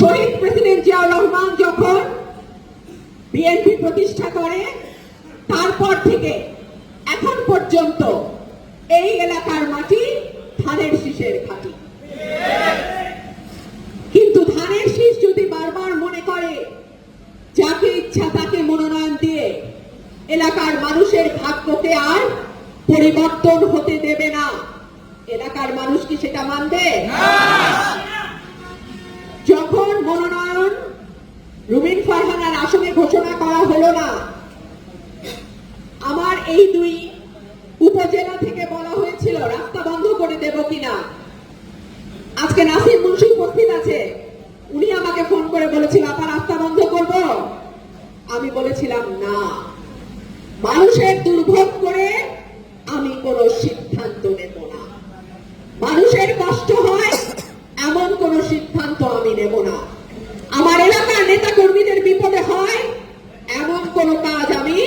শহীদ president Ziaur Rahman যখন BNP প্রতিষ্ঠা করে তারপর থেকে এখন পর্যন্ত এই এলাকার মাটি ধানের শীষের ঘাঁটি কিন্তু ধানের শীষ যদি বারবার মনে করে যাকে ইচ্ছা তাকে মনোনয়ন দিয়ে এলাকার মানুষের ভাগ্যকে আর পরিবর্তন হতে দেবে না। এলাকার মানুষ কি সেটা মানবে? যখন মনোনয়ন রুমিন ফারহানার আসনে ঘোষণা করা হলো না। আমার এই দুই উপজেলা থেকে বলা হয়েছিল রাস্তা বন্ধ করে দেব কিনা। আজকে নাসির মুন্সি উপস্থিত আছে। উনি আমাকে ফোন করে বলেছিল আপনার রাস্তা বন্ধ করব? আমি বলেছিলাম, না। মানুষের দুর্ভোগ করে আমি কোনো সিদ্ধান্ত নেব না। মানুষের কষ্ট হয়, এমন কোন সিদ্ধান্ত আমি নেব না আমার এলাকার নেতা কর্মীদের বিপদে হয় এমন কোন কাজ আমি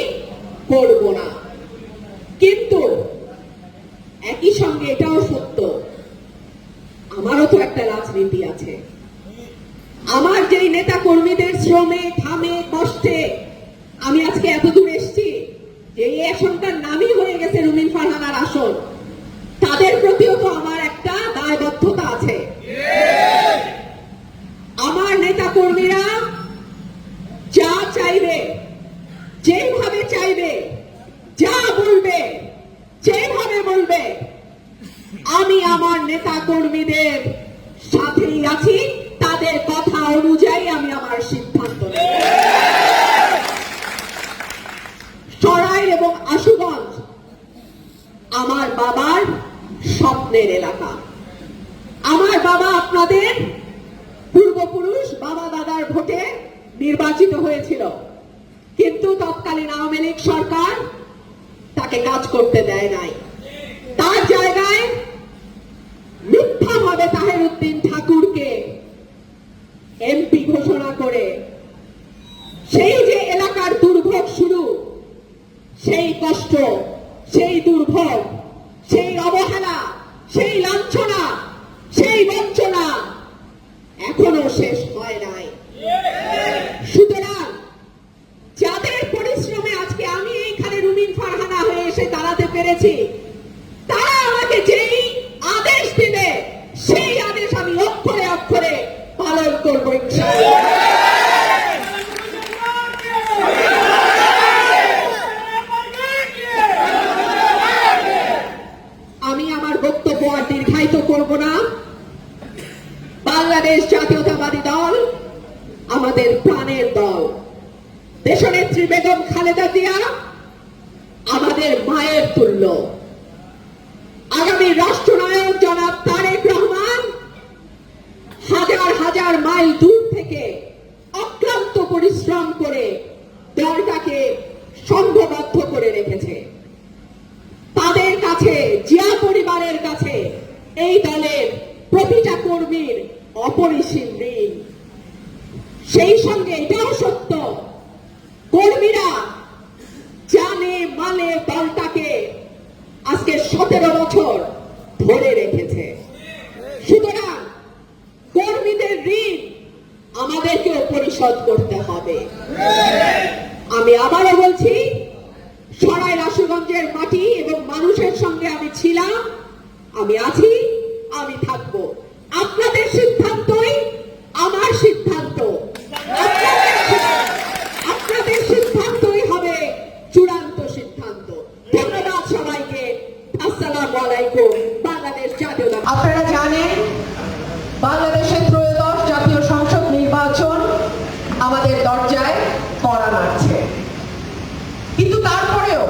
করব না। কিন্তু একই সঙ্গে এটাও সত্য, আমারও তো একটা রাজনীতি আছে। আমার যেই নেতা কর্মীদের শ্রমে থামে কষ্টে আমি আজকে এত দূর এসেছি এই আসনটার নামই হয়ে গেছে রুমিন ফারহানার আসন তাদের প্রতিও তো আমার একটা দায়বদ্ধতা আছে আমার নেতা কর্মীরা যা চাইবে যেভাবে চাইবে যা বলবে যেভাবে বলবে আমি আমার নেতা কর্মীদের সাথেই আছি তাদের কথা অনুযায়ী আমি আমার সিদ্ধান্ত নেব সরাই এবং আশুগঞ্জ আমার বাবার স্বপ্নের এলাকা আমার বাবা আপনাদের পূর্বপুরুষ বাবা দাদার ভোটে নির্বাচিত হয়েছিল। কিন্তু তৎকালীন আওয়ামী লীগ সরকার তাকে কাজ করতে দেয় নাই। তার জায়গায় মিথ্যাভাবে তাহের উদ্দিন ঠাকুরকে এমপি ঘোষণা করে সেই যে এলাকার দুর্ভোগ শুরু সেই কষ্ট সেই দুর্ভোগ সেই অবহেলা সেই লাঞ্ছনা সেই বঞ্চনা এখনও শেষ হয় নাই সুতরাং যাদের পরিশ্রমে আজকে আমি এইখানে রুমিন ফারহানা হয়ে এসে দাঁড়াতে পেরেছি, তারা আমাকে যেই আদেশ দিবে, সেই আদেশ আমি অক্ষরে অক্ষরে পালন করব ইনশাআল্লাহ। আমি আমার বক্তব্য আর দীর্ঘায়িত করব না বাংলাদেশ জাতীয়তাবাদী দল, আমাদের প্রাণের দল। দেশনেত্রী বেগম খালেদা জিয়া, আমাদের মায়ের তুল্য। আগামী রাষ্ট্রনায়ক জনাব তারেক রহমান, হাজার হাজার মাইল দূর থেকে অক্লান্ত পরিশ্রম করে দলটাকে সংঘবদ্ধ করে রেখেছে। তাদের কাছে, জিয়া পরিবারের কাছে এই দলের কর্মীর অপরিসীম ঋণ। সেই সঙ্গে এটাও সত্য, কর্মীরা জানে মানে দলটাকে আজকে সতেরো বছর ধরে রেখেছে। সুতরাং কর্মীদের ঋণ আমাদেরকেও পরিশোধ করতে হবে। আমি আবারও বলছি, সরাই রাসুগঞ্জের মাটি এবং মানুষের সঙ্গে আমি ছিলাম, আমি আছি আমি থাকব আপনাদের সিদ্ধান্তই আমার সিদ্ধান্ত আপনাদের সিদ্ধান্ত- আপনাদের সিদ্ধান্তই হবে চূড়ান্ত সিদ্ধান্ত ধন্যবাদ সবাইকে আসসালামু আলাইকুম বাংলাদেশ জাতীয় আপনারা জানেন বাংলাদেশের ত্রয়োদশ জাতীয় সংসদ নির্বাচন আমাদের দরজায় কড়া নাড়ছে কিন্তু তারপরেও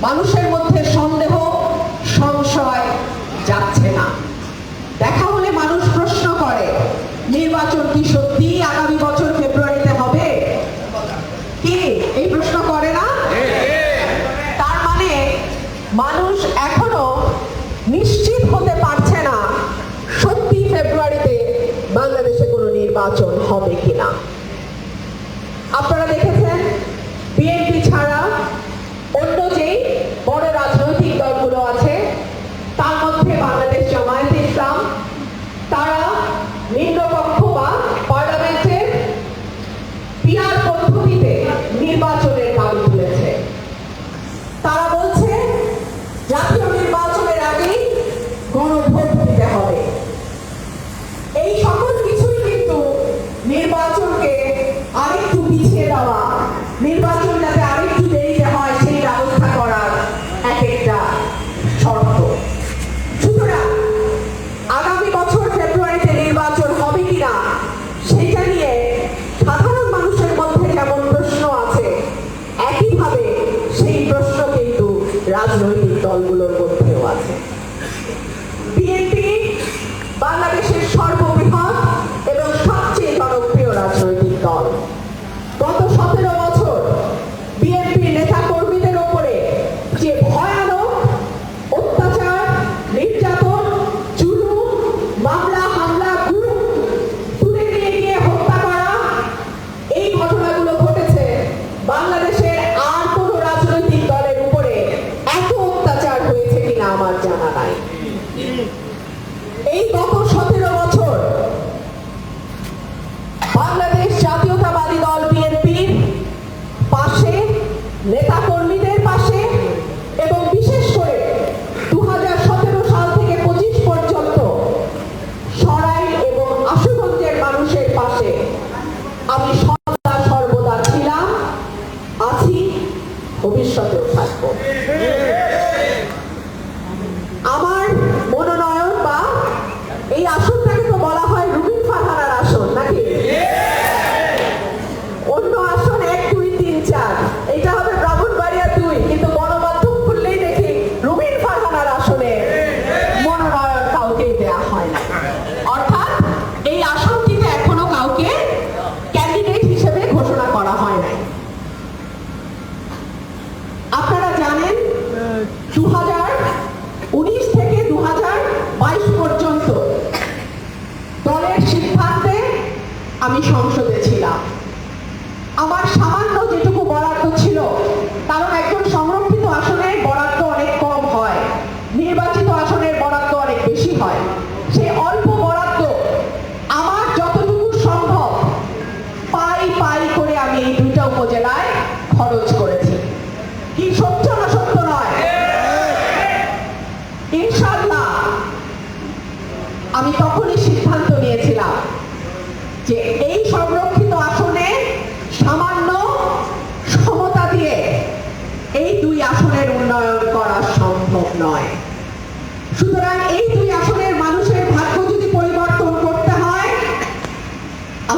মানুষের মধ্যে সন্দেহ সংশয় যাচ্ছে না দেখা হলে মানুষ প্রশ্ন করে নির্বাচন কি সত্যি আগামী বছর ফেব্রুয়ারিতে হবে কি এই প্রশ্ন করে না তার মানে মানুষ এখনও নিশ্চিত হতে পারছে না সত্যি ফেব্রুয়ারিতে বাংলাদেশে কোনো নির্বাচন হবে কিনা? আপনারা দেখেছেন? BNP Me bota o? শাসকবাদী দল বিএনপির পাশে নেতা কর্মীদের পাশে এবং বিশেষ করে দু হাজার সতেরো সাল থেকে পঁচিশ পর্যন্ত সরাই এবং আশুগঞ্জের মানুষের পাশে আমি সদা সর্বদা ছিলাম, আছি ভবিষ্যতেও। সংসদে ছিলাম আমার সামান্য যেটুকু বলার তো ছিল